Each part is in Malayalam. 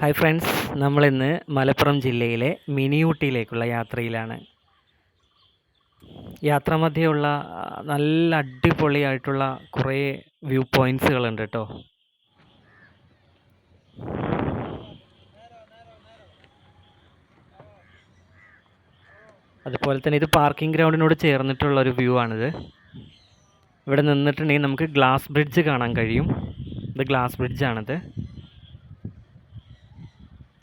ഹായ് ഫ്രണ്ട്സ് നമ്മളിന്ന് മലപ്പുറം ജില്ലയിലെ മിനി ഊട്ടിയിലേക്കുള്ള യാത്രയിലാണ് യാത്രാമധ്യയുള്ള ആ, നല്ല അടിപൊളിയായിട്ടുള്ള കുറേ വ്യൂ പോയിന്റ്സുകളുണ്ട് കേട്ടോ. അതുപോലെ തന്നെ ഇത് പാർക്കിംഗ് ഗ്രൗണ്ടിനോട് ചേർന്നിട്ടുള്ള ഒരു വ്യൂ ആണിത്. ഇവിടെ നിന്നിട്ടുണ്ടെങ്കിൽ നമുക്ക് ഗ്ലാസ് ബ്രിഡ്ജ് കാണാൻ കഴിയും. ഇത് ഗ്ലാസ് ബ്രിഡ്ജാണിത്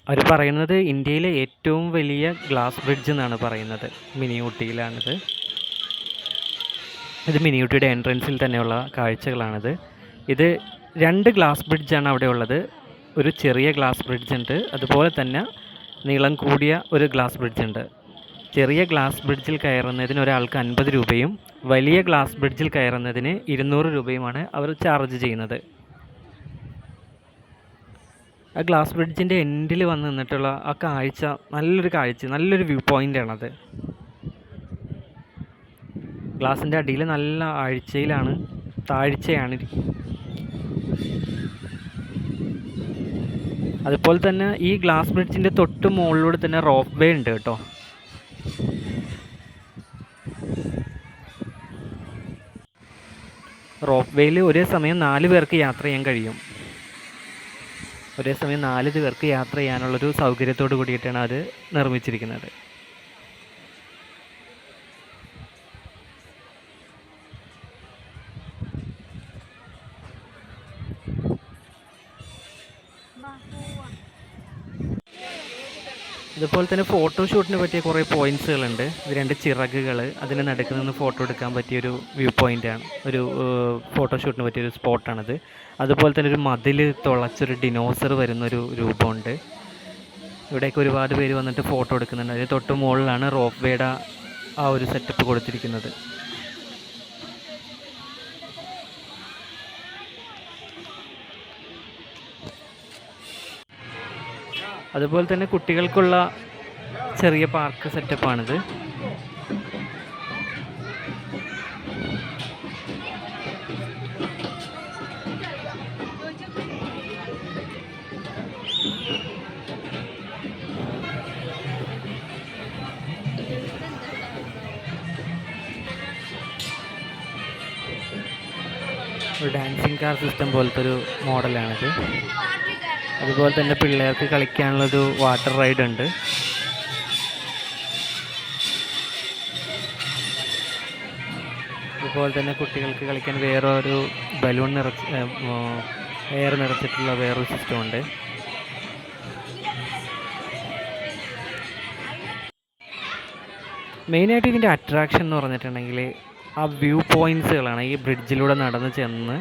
അവർ പറയുന്നത് ഇന്ത്യയിലെ ഏറ്റവും വലിയ ഗ്ലാസ് ബ്രിഡ്ജ് എന്നാണ് പറയുന്നത്. മിനി ഊട്ടിയിലാണിത്. ഇത് മിനി ഊട്ടിയുടെ എൻട്രൻസിൽ തന്നെയുള്ള കാഴ്ചകളാണിത്. ഇത് രണ്ട് ഗ്ലാസ് ബ്രിഡ്ജാണ് അവിടെ ഉള്ളത്. ഒരു ചെറിയ ഗ്ലാസ് ബ്രിഡ്ജ് ഉണ്ട്. അതുപോലെ തന്നെ നീളം കൂടിയ ഒരു ഗ്ലാസ് ബ്രിഡ്ജ് ഉണ്ട്. ചെറിയ ഗ്ലാസ് ബ്രിഡ്ജിൽ കയറുന്നതിന് ഒരാൾക്ക് അൻപത് രൂപയും വലിയ ഗ്ലാസ് ബ്രിഡ്ജിൽ കയറുന്നതിന് ഇരുന്നൂറ് രൂപയുമാണ് അവർ ചാർജ് ചെയ്യുന്നത്. ആ ഗ്ലാസ് ബ്രിഡ്ജിന്റെ എൻഡിൽ വന്ന് നിന്നിട്ടുള്ള ആ കാഴ്ച നല്ലൊരു കാഴ്ച നല്ലൊരു വ്യൂ പോയിന്റ് ആണത്. ഗ്ലാസിന്റെ അടിയിൽ നല്ല ആഴ്ചയിലാണ് താഴ്ചയാണ് അതുപോലെ തന്നെ ഈ ഗ്ലാസ് ബ്രിഡ്ജിന്റെ തൊട്ട് മുകളിലൂടെ തന്നെ റോപ്പ് വേ ഉണ്ട് കേട്ടോ. റോപ്പ് വേയിൽ ഒരേ സമയം നാല് പേർക്ക് യാത്ര ചെയ്യാൻ കഴിയും. ഒരേ സമയം നാല് പേർക്ക് യാത്ര ചെയ്യാനുള്ളൊരു സൗകര്യത്തോട് കൂടിയിട്ടാണ് അത് നിർമ്മിച്ചിരിക്കുന്നത്. ഇതുപോലെ തന്നെ ഫോട്ടോഷൂട്ടിന് പറ്റിയ കുറേ പോയിന്റ്സുകളുണ്ട് ഇത് രണ്ട് ചിറകുകൾ. അതിന് നടുക്ക് നിന്ന് ഫോട്ടോ എടുക്കാൻ പറ്റിയൊരു വ്യൂ പോയിന്റാണ് ഒരു ഫോട്ടോഷൂട്ടിന് പറ്റിയൊരു സ്പോട്ടാണത് അതുപോലെ തന്നെ ഒരു മതിൽ തുളച്ചൊരു ഡിനോസർ വരുന്നൊരു രൂപമുണ്ട്. ഇവിടേക്ക് ഒരുപാട് പേര് വന്നിട്ട് ഫോട്ടോ എടുക്കുന്നുണ്ട്. അതിന് തൊട്ട് മുകളിലാണ് റോപ്പ് വേയുടെ ആ ഒരു സെറ്റപ്പ് കൊടുത്തിരിക്കുന്നത്. അതുപോലെ തന്നെ കുട്ടികൾക്കുള്ള ചെറിയ പാർക്ക് സെറ്റപ്പാണിത് ഒരു ഡാൻസിങ് കാർ സിസ്റ്റം പോലത്തെ ഒരു മോഡലാണിത് അതുപോലെ തന്നെ പിള്ളേർക്ക് കളിക്കാനുള്ളൊരു വാട്ടർ റൈഡ് ഉണ്ട്. അതുപോലെ തന്നെ കുട്ടികൾക്ക് കളിക്കാൻ വേറൊരു ബലൂൺ നിറച്ച് എയർ നിറച്ചിട്ടുള്ള വേറൊരു സിസ്റ്റം ഉണ്ട്. മെയിനായിട്ട് ഇതിന്റെ അട്രാക്ഷൻ എന്ന് പറഞ്ഞിട്ടുണ്ടെങ്കിൽ ആ വ്യൂ പോയിന്റ്സുകളാണ് ഈ ബ്രിഡ്ജിലൂടെ നടന്ന് ചെന്ന്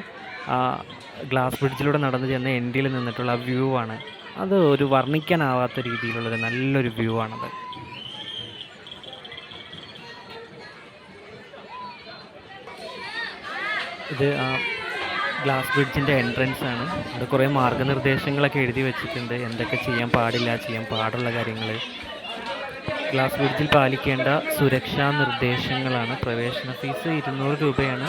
ആ ഗ്ലാസ് ബ്രിഡ്ജിലൂടെ നടന്നു ചെന്ന് എൻഡിൽ നിന്നിട്ടുള്ള ആ വ്യൂ ആണ്. അത് ഒരു വർണിക്കാനാവാത്ത രീതിയിലുള്ളൊരു നല്ലൊരു വ്യൂ ആണത്. ഇത് ആ ഗ്ലാസ് ബ്രിഡ്ജിന്റെ എൻട്രൻസ് ആണ്. അത് കുറേ മാർഗനിർദ്ദേശങ്ങളൊക്കെ എഴുതി വെച്ചിട്ടുണ്ട്. എന്തൊക്കെ ചെയ്യാൻ പാടില്ല ചെയ്യാൻ പാടുള്ള കാര്യങ്ങൾ ഗ്ലാസ് ബ്രിഡ്ജിൽ പാലിക്കേണ്ട സുരക്ഷാ നിർദ്ദേശങ്ങളാണ്. പ്രവേശന ഫീസ് ഇരുന്നൂറ് രൂപയാണ്.